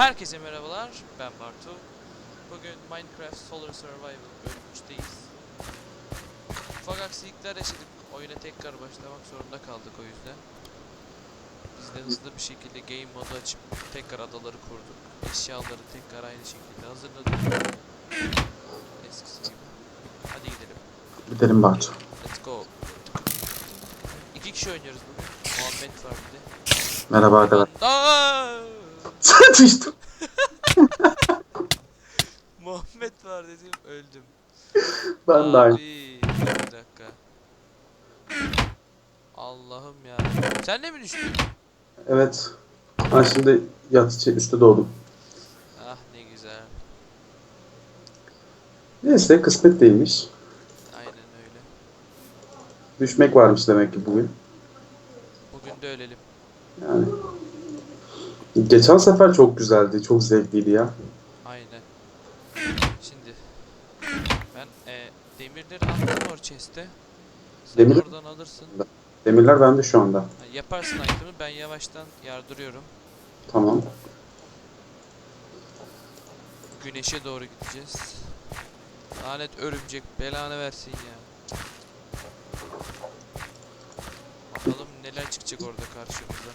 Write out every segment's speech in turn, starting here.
Herkese merhabalar, ben Bartu. Bugün Minecraft Solar Survival bölüm 3'teyiz. Ufak aksilikler yaşadık, oyuna tekrar başlamak zorunda kaldık o yüzden. Biz de hızlı bir şekilde game modu açıp tekrar adaları kurduk. Eşyaları tekrar aynı şekilde hazırladık. Eskisi gibi. Hadi gidelim, Gidelim Bartu. let's go. İki kişi oynuyoruz bugün. Muhammed var bir de. Merhaba arkadaşlar. Aa! Düştüm. Muhammed var dedim öldüm. Ben de aynı. Abi, Bir dakika. Allah'ım ya. Sen de mi düştün? Evet. Ben şimdi yatıcı üstte doğdum. Ah ne güzel. Neyse kısmet değilmiş. Aynen öyle. Düşmek varmış demek ki bugün. Bugün de ölelim. Yani. Geçen sefer çok güzeldi. Çok zevkliydi ya. Aynen. Şimdi ben e, demirleri attım or chest'e. Sen Demir- oradan alırsın. Demirler bende şu anda. Ha, Yaparsın item'ı ben yavaştan yardırıyorum. Tamam. Güneşe doğru gideceğiz. Lanet örümcek belanı versin ya. Bakalım neler çıkacak orada karşımıza.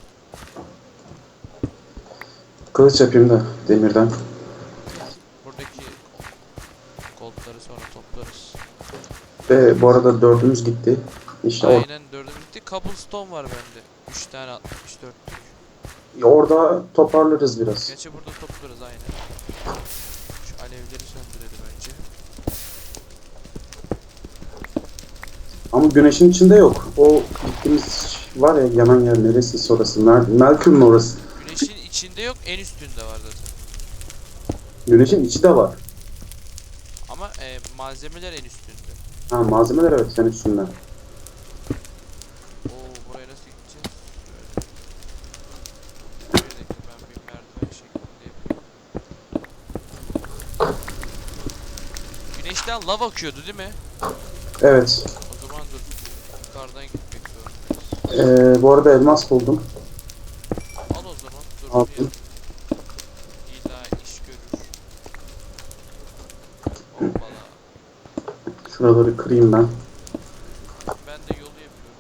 Kılıç yapayım da demirden. Buradaki goldları sonra toplarız. Ve bu arada dördümüz gitti. İşte Aynen dördüncü bitti. Cobblestone var bende. 3 tane 64. orada toparlarız biraz. Gerçi burada toplarız aynen. Şu alevleri söndürelim önce. Ama güneşin içinde yok. O gittiğimiz var ya yanan yer neresi orası? Mer Merkür'ün orası. İçinde yok en üstünde var zaten. Güneşin içi de var. Ama e, malzemeler en üstünde. Ha malzemeler evet sen üstünde. Oo buraya nasıl gideceğiz? Şöyle. Dakika ben bir merdiven şeklinde yapayım. Güneşten lav akıyordu değil mi? Evet. O zaman dur. Yukarıdan gitmek zorundayız. Ee, bu arada elmas buldum. Bir. İlla iş görür. Hoppala. Şuraları kırayım ben. Ben de yolu yapıyorum.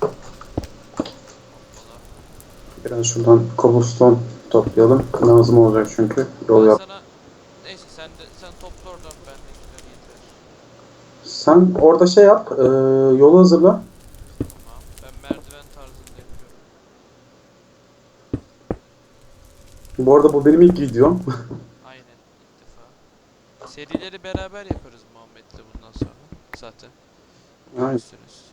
Hoppala. Biraz şuradan cobblestone toplayalım. Lazım olacak çünkü. Yol Ben yap. sana... Neyse sen de sen topla oradan ben de giderim yeter. Sen orada şey yap. E, yolu hazırla. Tamam. Ben merdiven tarzında yapıyorum. Bu arada bu benim ilk videom. Aynen ilk defa. Serileri beraber yaparız Muhammed'le bundan sonra. Zaten. Aynen. Görürsünüz.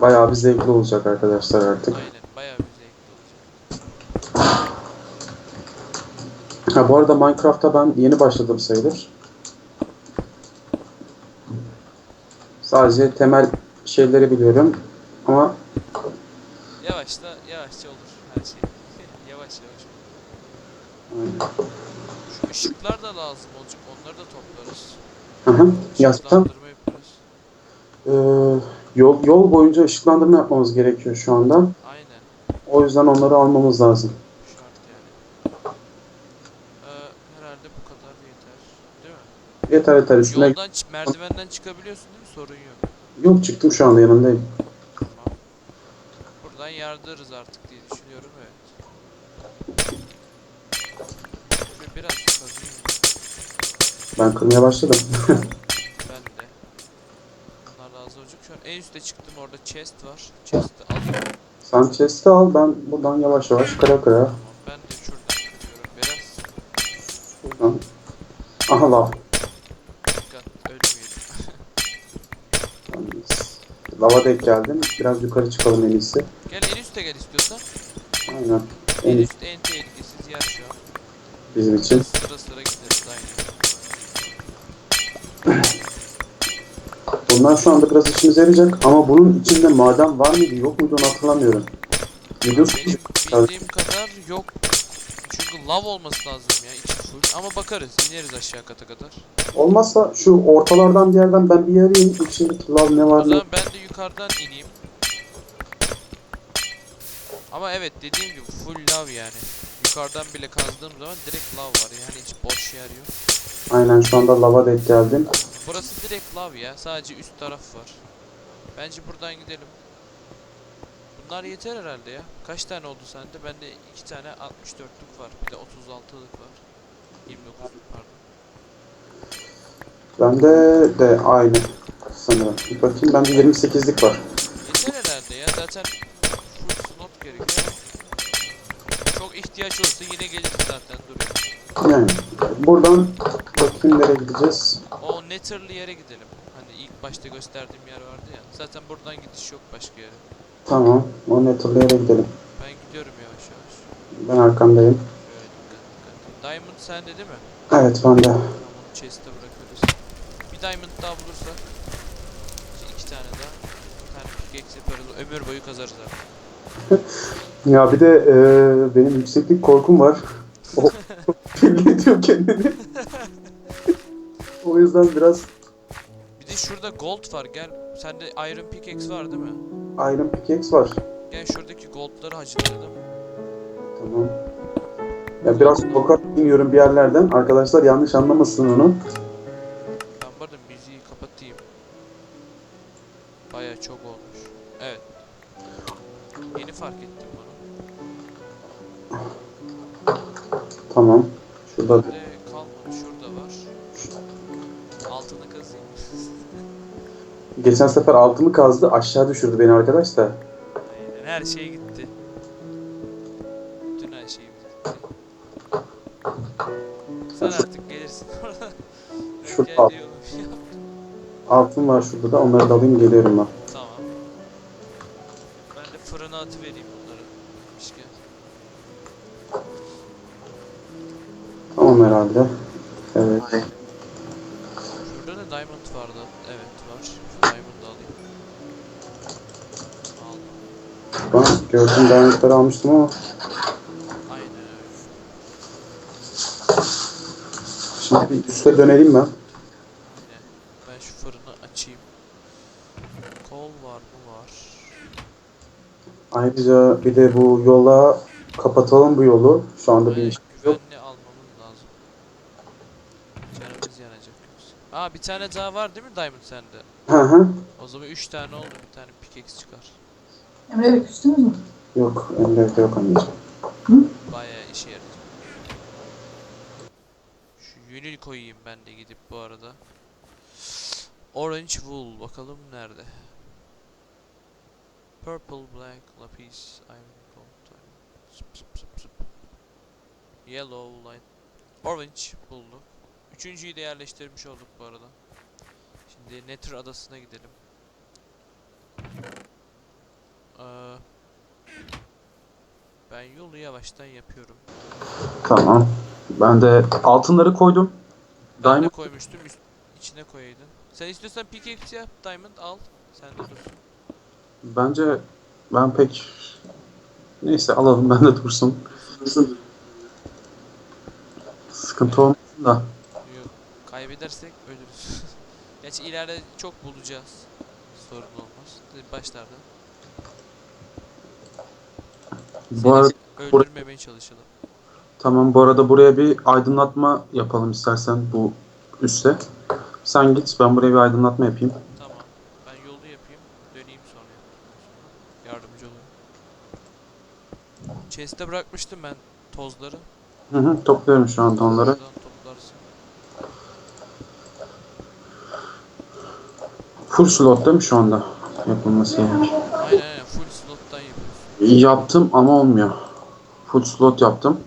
Bayağı bir zevkli olacak arkadaşlar artık. Aynen. Bayağı bir zevkli olacak. Ha bu arada Minecraft'a ben yeni başladım sayılır. Sadece temel şeyleri biliyorum. Ama Yavaşla yavaşça olur her şey. yavaş yavaş olur. Şu ışıklar da lazım olacak. Onları da toplarız. hı hı, yazsam Işıklandırma yaparız. e, yol, yol boyunca ışıklandırma yapmamız gerekiyor şu anda. Aynen. O yüzden onları almamız lazım. Şart yani. Ee, herhalde bu kadar yeter. Değil mi? Yeter yeter üstüne. Yoldan merdivenden çıkabiliyorsun değil mi? Sorun yok. Yok çıktım şu anda yanındayım. Tamam. Buradan yardırırız artık diye düşünüyorum evet. Şöyle biraz kazıyım Ben kırmaya başladım. ben de. Bunlar lazım olacak. Şu an en üste çıktım orada chest var. Chest'i alıyorum. Sen chest'i al ben buradan yavaş yavaş kıra kıra. Ben de şuradan kırıyorum biraz. Buradan. Aha lav. Dikkat ölmeyelim. Lava denk geldim. Biraz yukarı çıkalım en iyisi. gel en üste gel istiyorsan. Aynen. En En üst en tehlikesiz yer şu an. Bizim için. Sıra sıra gideriz aynen. Bunlar şu anda biraz işimize yarayacak ama bunun içinde maden var mıydı yok muydu onu hatırlamıyorum. Videosu Benim bildiğim kadar yok. Çünkü lav olması lazım ya içi full. Ama bakarız ineriz aşağı kata kadar. olmazsa şu ortalardan bir yerden ben bir yarayayım. İçindeki lav ne O var ne zaman ben de yukarıdan ineyim. Ama evet dediğim gibi full lav yani. Yukarıdan bile kazdığım zaman direkt lav var yani hiç boş yer yok. Aynen şu anda lava denk geldim. Burası direkt lav ya. Sadece üst taraf var. Bence buradan gidelim. Bunlar yeter herhalde ya. Kaç tane oldu sende? Bende iki tane 64'lük var. Bir de 36'lık var. 29'luk pardon. Bende de aynı sanırım. Bir bakayım bende 28'lik var. Yeter herhalde ya. Zaten full slot gerekiyor. İhtiyaç olursa yine gelir zaten duruyor. Yani buradan nereye gideceğiz. O Nether'lı yere gidelim. Hani ilk başta gösterdiğim yer vardı ya. Zaten buradan gidiş yok başka yere. Tamam. O nether'lı yere gidelim. Ben gidiyorum yavaş yavaş. Ben arkandayım. Şöyle dikkat dikkat. Diamond sende değil mi? Evet bende. Onu chest'e bırakırız. Bir diamond daha bulursak iki tane daha bir tane pickaxe yaparız. Ömür boyu kazarız artık. Ya bir de e, benim yükseklik korkum var. O ediyor kendini. o yüzden biraz Bir de şurada gold var. Gel sende iron pickaxe var değil mi? Iron Pickaxe var. Gel şuradaki goldları hacılayalım. Tamam. Ya biraz korkarak iniyorum bir yerlerden. Arkadaşlar yanlış anlamasın onu. Ben bu arada müziği kapatayım. Baya çok olmuş. Evet. Fark ettim bunu. Tamam. Şurada Bir de kalmadı. Şurada var. Altını kazıyım. geçen sefer altımı kazdı aşağı düşürdü beni arkadaş da. Aynen her şey gitti. Bütün her şey gitti. Sen artık gelirsin orada. Şurada. Altın var şurada da onları da alayım geliyorum. Ben Şu diamond'ı alayım. Aldım. Ben gördüğüm diamondları almıştım ama Aynen öyle. şimdi bir üste dönelim ben. Yine. Ben şu fırını açayım. Kol var mı? Var. Ayrıca bir de bu yola kapatalım bu yolu. Şu anda bir iş yok. güvenli almamız lazım. Canımız yanacak yoksa. Aa bir tane daha var değil mi Diamond sende? Hı hı. O zaman 3 tane oldu. Bir tane pickaxe çıkar. Emre Bey küstünüz mü? Yok, Emre'de yok anneciğim. Bayağı işe yarayacak. Şu yünü koyayım ben de gidip bu arada. Orange wool bakalım nerede? Purple, black, lapis, iron, gold, diamond. Sıp sıp sıp sıp. Yellow, light. Orange bulduk. Üçüncüyü de yerleştirmiş olduk bu arada. Şimdi Nether adasına gidelim. Ee, ben yolu yavaştan yapıyorum. Tamam. Ben de altınları koydum. Ben de Diamond koymuştum üst, içine koyaydın. Sen istiyorsan pickaxe yap diamond al. Sen de dursun. bence ben pek neyse alalım ben de dursun. Sıkıntı olmasın da. Kaybedersek ölürüz. Gerçi ileride çok bulacağız. Sorun olmaz. Başlarda. Bu arada Öldürmemeye çalışalım. tamam bu arada buraya bir aydınlatma yapalım istersen bu üste. Sen git ben buraya bir aydınlatma yapayım. Tamam. Ben yolu yapayım. Döneyim sonra. Yardımcı olayım. Chest'e bırakmıştım ben tozları. Hı hı, topluyorum şu anda onları. Oradan Full slot değil mi şu anda yapılması gerek? Aynen aynen full slot'tan yapıyorsun. Yaptım ama olmuyor. Full slot yaptım.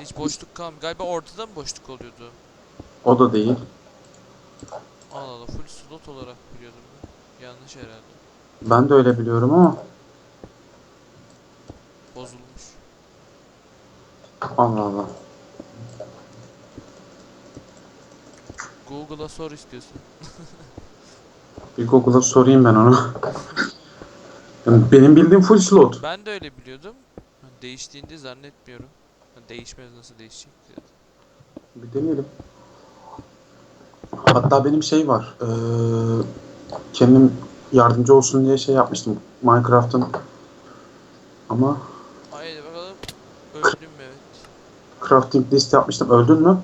Hiç boşluk kalmıyor. Galiba ortada mı boşluk oluyordu? O da değil. Allah Allah full slot olarak biliyordum ben. Yanlış herhalde. Ben de öyle biliyorum ama Bozulmuş. Allah Allah. Google'a sor istiyorsun. Bir Google'a sorayım ben onu. Yani benim bildiğim full slot. Ben de öyle biliyordum. Değiştiğinde zannetmiyorum. Değişmez nasıl değişecek? ki? Bir deneyelim. Hatta benim şey var. Eee kendim yardımcı olsun diye şey yapmıştım. Minecraft'ın ama Öldüm evet. Crafting list yapmıştım. Öldün mü? Hmm.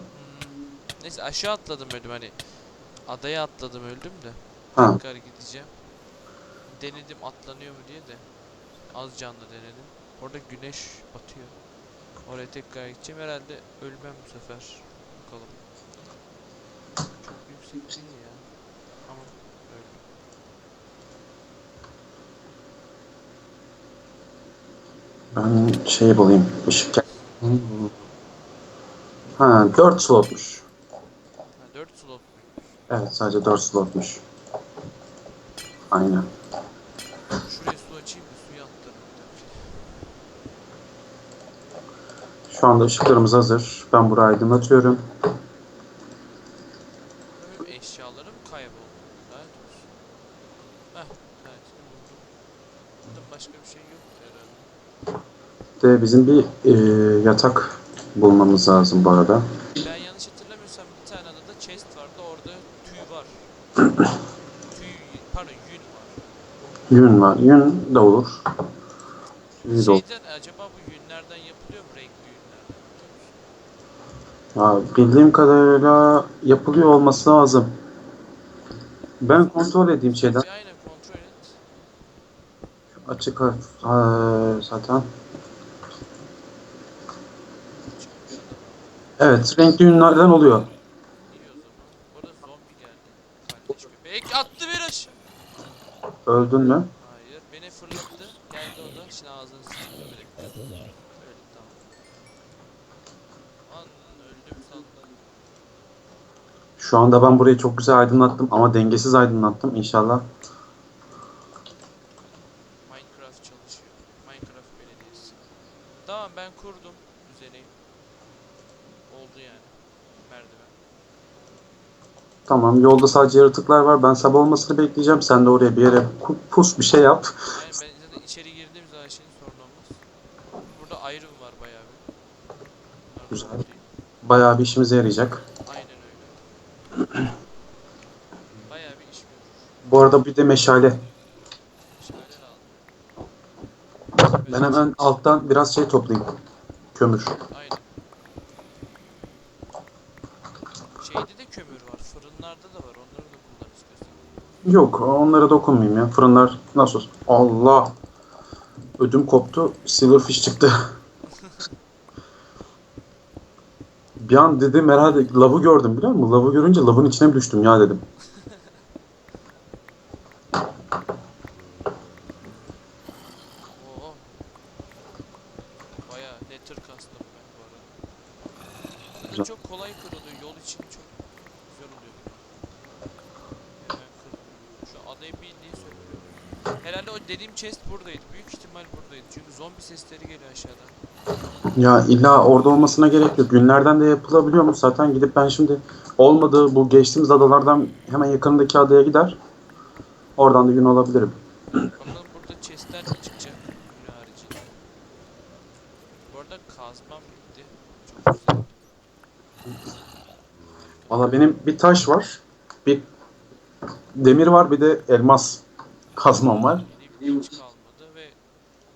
Neyse aşağı atladım öldüm hani. Adaya atladım öldüm de. Ha. Tekrar gideceğim. Denedim atlanıyor mu diye de. Az canlı denedim. Orada güneş batıyor. Oraya tekrar gideceğim. Herhalde ölmem bu sefer. Bakalım. Çok yüksek değil ya. Ama öldüm. Ben şey bulayım. Işık gel- Ha 4 slotmuş. Ha 4 slot. Evet sadece 4 slotmuş. Aynen. Şuraya su açayım da suyu attırım. Şu anda ışıklarımız hazır. Ben burayı aydınlatıyorum. Benim eşyalarım kayboldu. Lanet olsun. Heh, tanesini buldum. Burada başka bir şey yok herhalde. De bizim bir e, yatak bulmamız lazım bu arada. Ben yanlış hatırlamıyorsam bir tane adada chest vardı. Orada tüy var. pardon yün var. Yün var. Yün de olur. Yün de olur. Şeyden acaba bu yünlerden yapılıyor mu renkli yünlerden? Ya, bildiğim kadarıyla yapılıyor olması lazım. Ben kontrol edeyim şeyden. Bir aynen kontrol et. Açık hafif- ha, zaten. Evet, renkli yünlerden oluyor. İyi o zaman. Burada zombi geldi. Kardeş köpek attı bir aşağı. Öldün mü? Hayır. Beni fırlattı. Geldi o da. Şimdi ağzını sıçtı. Bir dakika. Öldü tamam. Lan öldüm sandım. Şu anda ben burayı çok güzel aydınlattım ama dengesiz aydınlattım. İnşallah Minecraft çalışıyor. Minecraft belediyesi. Tamam ben kurdum düzeni. Oldu yani. Tamam. Yolda sadece yaratıklar var. Ben sabah olmasını bekleyeceğim. Sen de oraya bir yere pu- pus bir şey yap. Yani ben zaten içeri girdiğim zaman şimdi sorun olmaz. Burada iron var bayağı bir. Bunlar Güzel. değil. Bayağı bir işimize yarayacak. Aynen öyle. bayağı bir iş görür. Bu arada bir de meşale. Meşaleler aldım. Ben hemen alttan biraz şey toplayayım. Kömür. Aynen. Şeyde de kömür var. Fırınlarda da var. Onları da kullan istiyorsan. Yok onlara dokunmayayım ya. Fırınlar nasıl? olsun? Allah. Ödüm koptu. Silverfish çıktı. bir an dedim herhalde lavı gördüm biliyor musun? Lavı görünce lavın içine düştüm ya dedim. Oo. Bayağı nether kastım ben bu arada. Güzel. Çok kolay kırılıyor. Yol için çok güzel oluyor. Hemen kırılıyor. Şu adayı bildiğin söküyor. Herhalde o dediğim chest buradaydı. Büyük ihtimal buradaydı. Çünkü zombi sesleri geliyor aşağıdan. Ya illa orada olmasına gerek yok. Günlerden de yapılabiliyor mu? Zaten gidip ben şimdi olmadı bu geçtiğimiz adalardan hemen yakınındaki adaya gider. Oradan da gün olabilirim. Bakalım burada chestler mi çıkacak? Haricinde. Bu arada kazmam bitti. Çok güzel. Valla benim bir taş var. Bir demir var bir de elmas kazmam var. Hiç kalmadı ve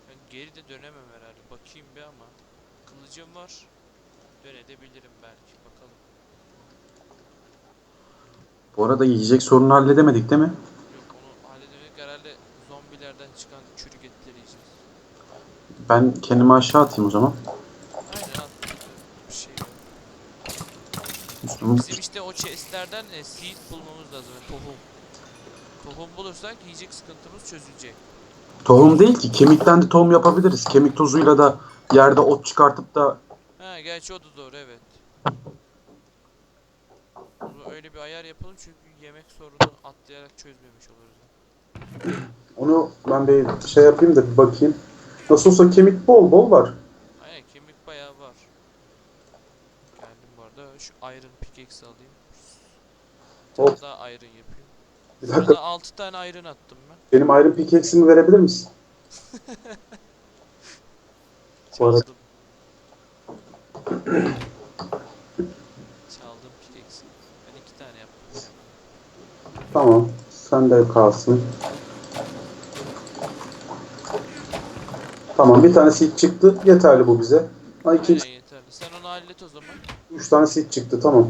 ben geri de dönemem herhalde. Bakayım bir ama. Kılıcım var. Dönebilirim belki. Bakalım. Bu arada yiyecek sorunu halledemedik değil mi? Yok onu halledemedik. Herhalde zombilerden çıkan çürük etleri yiyeceğiz. Ben kendimi aşağı atayım o zaman. Aynen at. Bir şey yok. Üstümü- Bizim işte o chestlerden e, seed bulmamız lazım. yani Tohum. Tohum bulursak yiyecek sıkıntımız çözülecek. Tohum değil ki kemikten de tohum yapabiliriz. Kemik tozuyla da yerde ot çıkartıp da Ha gerçi o da doğru evet. Bunu öyle bir ayar yapalım çünkü yemek sorunu atlayarak çözmemiş oluruz. onu ben bir şey yapayım da bir bakayım. Nasıl olsa kemik bol bol var. Aynen kemik bayağı var. Geldim bu arada şu iron pickaxe alayım. Bir Hop. tane daha iron yapayım. Bir Burada dakika 6 tane iron attım ben. benim ayrı pickaxe'imi verebilir misin? Bu arada- Çaldım. Çaldım pickaxe'i. Ben iki tane yaptım. Tamam. Sen de kalsın. Tamam bir tanesi çıktı. Yeterli bu bize. Ay ikinci Aynen yeterli. Sen onu hallet o zaman. 3 tane sit çıktı tamam.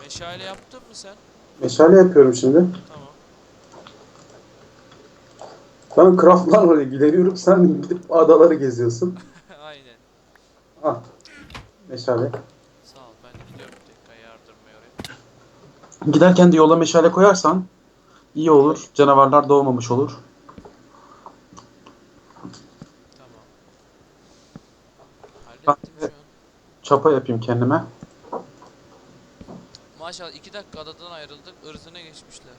Meşale yaptın mı sen? Meşale yapıyorum şimdi. Tamam. Ben craftlarla ilgileniyorum. Sen gidip adaları geziyorsun. Aynen. Ah. Meşale. Sağ ol. Ben gidiyorum tekrar yardırmaya oraya. Giderken de yola meşale koyarsan iyi olur. Canavarlar doğmamış olur. Tamam. Hallettim şu an. Çapa yapayım kendime. Maşallah iki dakika adadan ayrıldık. ırzına geçmişler.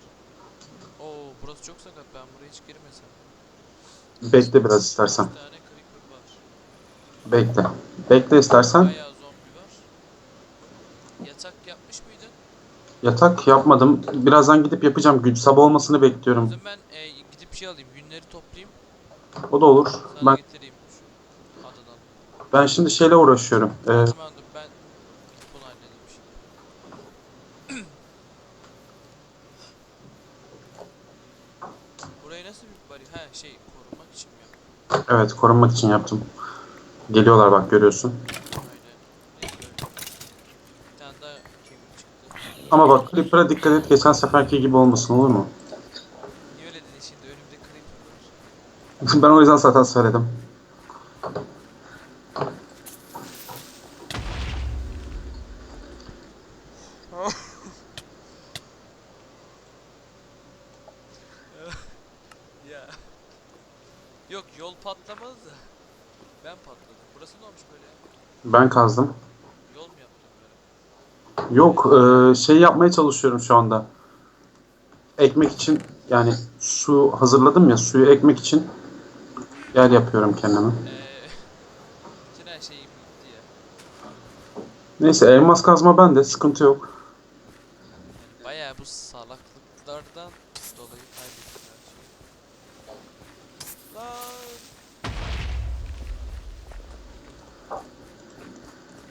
Oo burası çok sakat. Ben buraya hiç girmesem. Bekle biraz istersen. Bir tane creeper var. Bekle. Bekle istersen. Bayağı. Yatak yapmış mıydın? Yatak yapmadım. Birazdan gidip yapacağım. Güç sabah olmasını O bekliyorum. zaman ben e, gidip şey alayım. Günleri toplayayım. O da olur. Sana Ben getireyim. Şu adadan. ben şimdi şeyle uğraşıyorum. Ee, Tamam dur ben gidip bunu halledeyim şimdi. Burayı nasıl bir bari? Ha şey korumak için mi yaptın? evet korunmak için yaptım. Geliyorlar bak görüyorsun. Aynen. Neyse, öyle. Bir tane daha kemik çıktı. Ama bak Creeper'a dikkat et. Geçen seferki gibi olmasın olur mu? Niye öyle dedin şimdi? Önümde creeper var. ben o yüzden zaten söyledim. Ya. Yok yol patlamaz da. Ben patladım. Burası ne olmuş böyle? Ben kazdım. Yol mu yaptın böyle? Yok e, şey yapmaya çalışıyorum şu anda. Ekmek için yani su hazırladım ya suyu ekmek için yer yapıyorum kendime. Ya. Neyse elmas kazma bende sıkıntı yok. Yani bayağı bu salaklıklardan dolayı kaybettim her şeyi. Lan.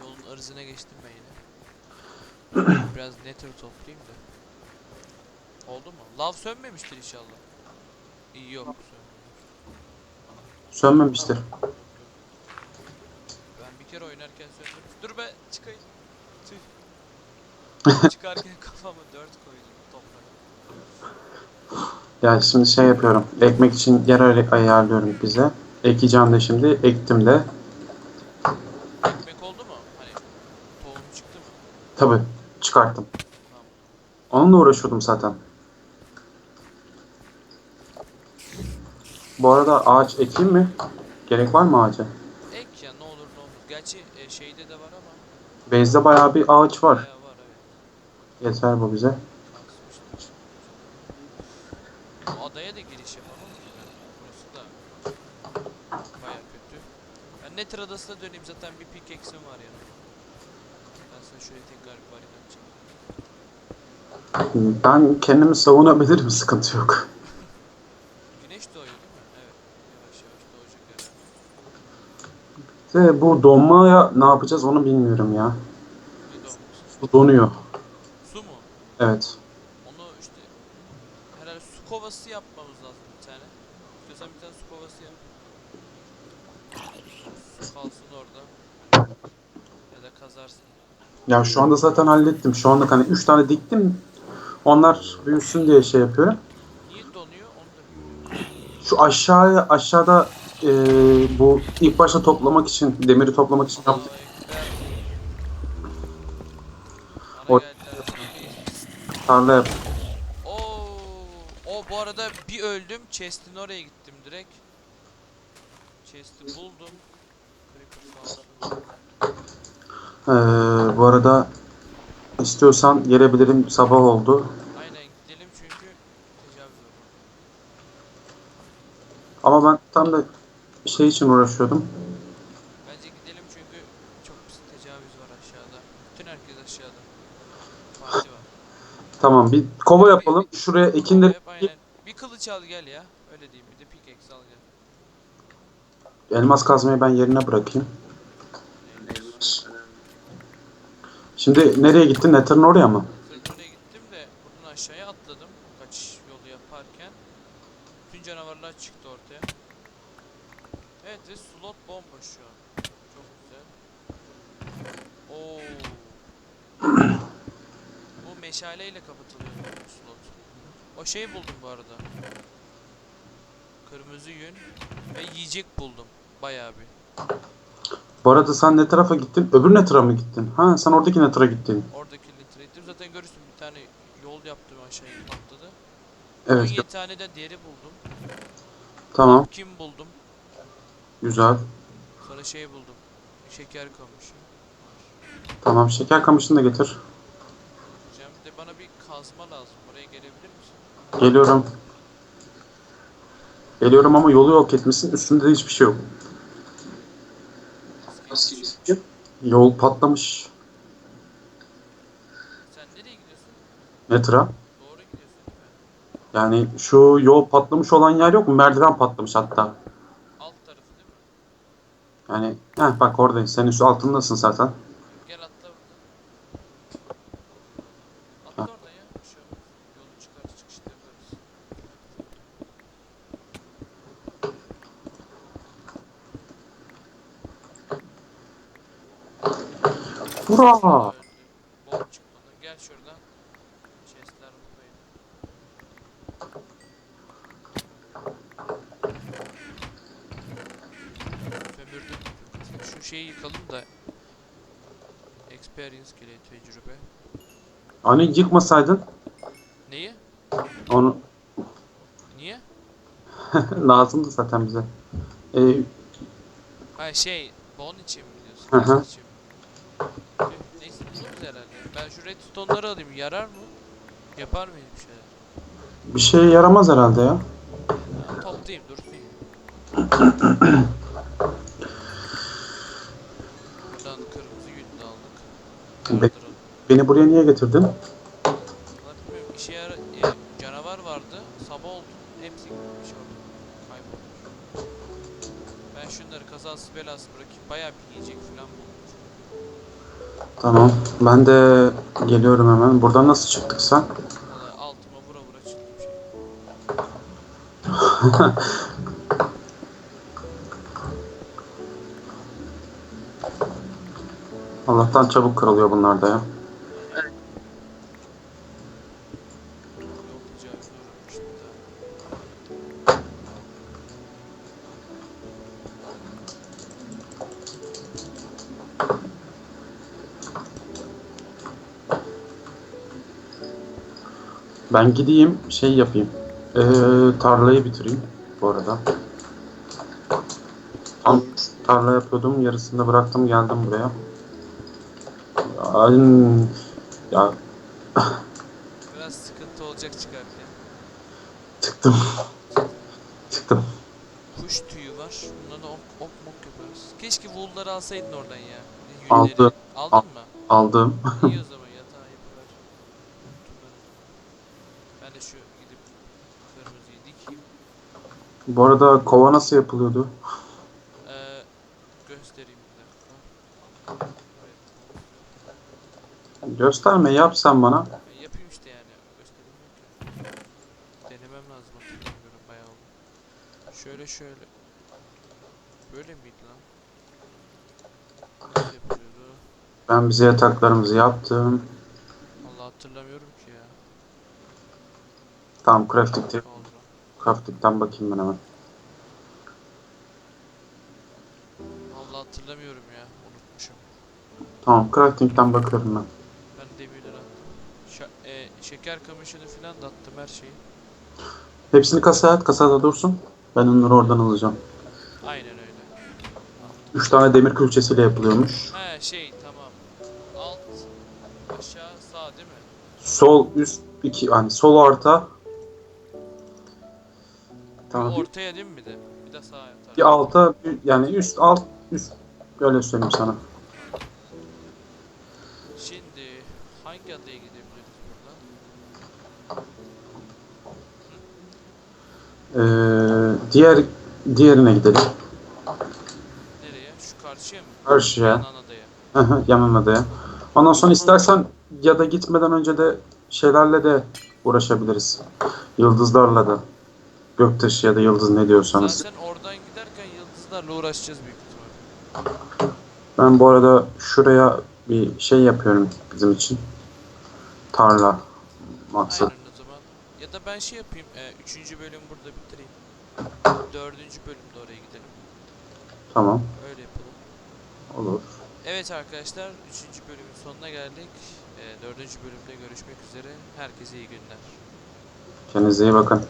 Yolun ırzına geçtim ben yine. Biraz nether toplayayım da. Oldu mu? Lav sönmemiştir inşallah. İyi yok sönmemiş. Sönmemiştir. Ben bir kere oynarken söndüm. Dur be çıkayım. Tüh. Çıkarken kafamı dört koydum toprağa. Yani şimdi şey yapıyorum. Ekmek için yer ay- ayarlıyorum bize. Ekeceğim de şimdi. Ektim de. Ekmek oldu mu? Hani tohum çıktı mı? Tabi çıkarttım. Onunla uğraşıyordum zaten. Bu arada ağaç ekeyim mi? Gerek var mı ağaca? Ek ya ne olur ne olmaz. Gerçi e, şeyde de var ama Base'de bayağı bir ağaç var. bayağı var evet. Yeter bu bize. Bu adaya da giriş yapalım? Burası da bayağı kötü. Ben Nether adasına döneyim zaten bir pickaxe'im var yanımda. Sana şöyle tekrar bir barikat çekeyim. Ben kendimi savunabilirim. Sıkıntı yok. Güneş doğuyor değil mi? Evet. Yavaş yavaş doğacak herhalde. Ve bu donmaya ne yapacağız onu bilmiyorum ya. Ne doğmuş? Bu donuyor. Su mu? Evet. Onu işte herhalde su kovası yapmamız lazım bir tane. İstiyorsan bir tane su kovası yap. Su kalsın orada. Ya da kazarsın. Ya şu anda zaten hallettim. Şu anda hani 3 tane diktim. Onlar büyüsün diye şey yapıyorum. Niye donuyor onu da bilmiyorum. Şu aşağıya aşağıda eee, bu ilk başta toplamak için demiri toplamak için ben... O-. Tarla yap. Oo, o bu arada bir öldüm. Chest'in oraya gittim direkt. Chest'i buldum. Creeper Eee, bu arada istiyorsan gelebilirim. Sabah oldu. Aynen gidelim çünkü tecavüz var. Ama ben tam da şey için uğraşıyordum. Bence gidelim çünkü çok pis tecavüz var aşağıda. Bütün herkes aşağıda. Var. Tamam bir kova yapalım. Şuraya ekinleri Hep aynen. Bir kılıç al gel ya. Öyle diyeyim bir de pickaxe al gel. elmas kazmayı ben yerine bırakayım. Şimdi nereye gittin? Nether'ın oraya mı? Nether'ın oraya gittim de buradan aşağıya atladım. Kaç yolu yaparken. Bütün canavarlar çıktı ortaya. Evet ve slot bomboş şu an. Çok güzel. Oo. bu meşaleyle kapatılıyor bu slot. O şeyi buldum bu arada. Kırmızı yün ve yiyecek buldum. Bayağı bir. Bu arada sen ne tarafa gittin? Öbür netra mı gittin? Ha sen oradaki netra gittin. Oradaki litre. Zaten görürsün bir tane yol yaptım aşağıya patladı. Evet 17 tane de deri buldum. tamam Kim buldum. güzel. Sonra şey buldum. Şeker kamışı. Tamam şeker kamışını da getir. Cem de bana bir kazma lazım. Oraya gelebilir misin? Geliyorum. Geliyorum ama yolu yok etmişsin. Üstünde de hiçbir şey yok. Nasıl geçiyorsun? Yol patlamış. Sen nereye gidiyorsun? Netra. Doğru gidiyorsun değil mi? Yani şu yol patlamış olan yer yok mu? Merdiven patlamış hatta. Alt tarafı değil mi? Yani heh, bak oradayız. Sen üstü altındasın zaten. Gel atla buradan. Atla oradan ya. Bir şey olmaz. Yolu çıkar çıkışta yaparız. Gel şuradan. Chestler buradaydı. Sömürdüm. Şu şeyi yıkalım da. Experience gereği tecrübe. Hani yıkmasaydın Neyi? onu Niye? lazımdı zaten bize. Ee, Ha şey, bon için mi diyorsun? Hı hı. Chest için mi? Tüh, Neyse buluruz herhalde. Ben şu redstone'ları alayım. Yarar mı? Yapar mıyım bir şeyler? bir şeye yaramaz herhalde ya. Ha, toplayayım dursun. Buradan kırmızı yün de aldık. Be- Kaldıralım. Beni buraya niye getirdin? Lan bilmiyorum işe yara e, canavar vardı. Sabah oldu. Hepsi gitmiş orada. Kaybolmuş. Ben şunları kazası belası bırakayım. Bayağı bir yiyecek falan buldum. Tamam. Ben de geliyorum hemen. Buradan nasıl çıktık sen? Valla altıma vura vura çıktım şey. Allah'tan çabuk kırılıyor bunlar da ya. Ben gideyim şey yapayım. Ee, tarlayı bitireyim bu arada. Tam tarla yapıyordum. Yarısını bıraktım geldim buraya. Ay, ya Biraz sıkıntı olacak çıkarken. çıktım. çıktım. Kuş tüyü var. Bundan da ok, ok mok yaparız. Keşke wool'ları alsaydın oradan ya. Yünleri. Aldım. Aldın Al- mı? Aldım. İyi o zaman yatağı yapıver. Unuttum ben. Ben de şu gidip kırmızıyı dikeyim. Bu arada kova nasıl yapılıyordu? Ee, göstereyim bir dakika. Gösterme yap sen bana. Ben yapayım işte yani. Göstereyim. Denemem lazım hatırlamıyorum bayağı oldu. Şöyle şöyle. Böyle miydi lan? Nasıl yapılıyordu? Ben bize yataklarımızı yaptım. Vallahi hatırlamıyorum ki ya. Tamam crafting'te, Oldu. Crafting'den bakayım ben hemen. Vallahi hatırlamıyorum ya. Unutmuşum. Tamam crafting'den bakıyorum ben. Ben demirleri attım. Şa- e, şeker kamışını falan da attım her şeyi. Hepsini kasaya at, kasada dursun. Ben onları oradan alacağım. Aynen öyle. 3 tane demir külçesiyle yapılıyormuş. He şey tamam. Alt, aşağı, sağ değil mi? Sol, üst, iki, hani sol orta. Tamam. Bir, Ortaya değil mi bir de? Bir de sağa yatar. bir alta, bir- yani üst, alt, üst. Öyle söyleyeyim sana. Şimdi hangi adaya gidebiliriz buradan? Ee, diğer diğerine gidelim. Nereye? Şu karşıya mı? Karşıya. Yanan adaya. Yanan adaya. Ondan sonra istersen ya da gitmeden önce de şeylerle de uğraşabiliriz. Yıldızlarla da. Göktaşı ya da yıldız ne diyorsanız. Zaten oradan giderken yıldızlarla uğraşacağız büyük ihtimal. Ben bu arada şuraya bir şey yapıyorum bizim için. tarla maksat. Aynen o zaman. Ya da ben şey yapayım. E, üçüncü bölüm burada bitireyim. Dördüncü bölümde oraya gidelim. Tamam. Öyle yapalım. Olur. Evet arkadaşlar. Üçüncü bölümün sonuna geldik. E, dördüncü bölümde görüşmek üzere. Herkese iyi günler. Kendinize iyi bakın.